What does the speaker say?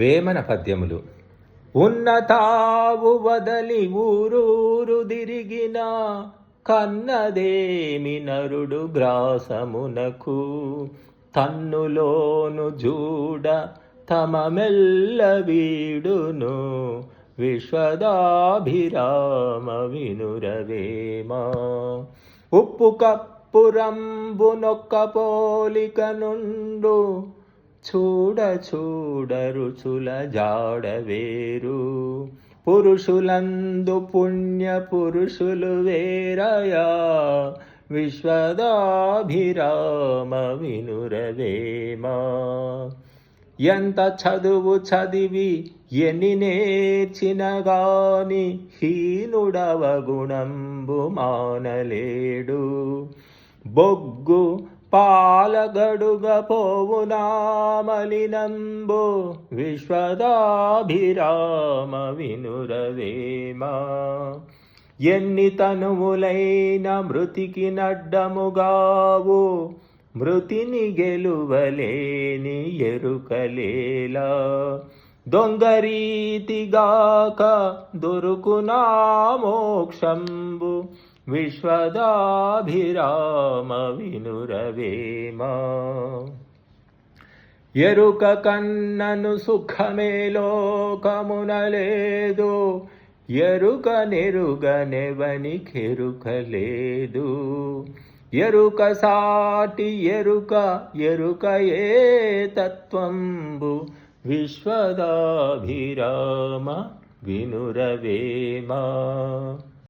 వేమన పద్యములు. ఉన్నతావు వదలి ఊరూరు తిరిగిన కన్నదేమి నరుడు గ్రాసమునకు. తన్నులోను జూడ తమ మెల్ల వీడును విశ్వదాభిరామ వినురవేమా. ఉప్పు కప్పురంబునొక్క పోలిక నుండు చూడ చూడ రుచుల జాడ వేరు. పురుషులందు పుణ్య పురుషులు వేరయా. విశ్వదాభిరామ వినురవేమా. ఎంత చదువు చదివి ఎన్ని నేర్చిన గాని హీనుడవ గుణంబు మానలేడు. బొగ్గు పాలగడుగ పోవునామలినంబు విశ్వదాభిరామ వినురవేమ ఎన్ని తనువులైన మృతికి నడ్డముగావు మృతిని గెలువలేని ఎరుకలేలా. దొంగరీతిగాక దొరుకునా మోక్షంబు విశ్వదాభిరామ వినురవేమ ఎరుక కన్నను సుఖమే లోకమునలేదు ఎరుక నెరుగనెవని కెరుకలేదు ఎరుక సాటి ఎరుక ఎరుక ఏ తత్వంబు? విశ్వదాభిరామ వినురవేమా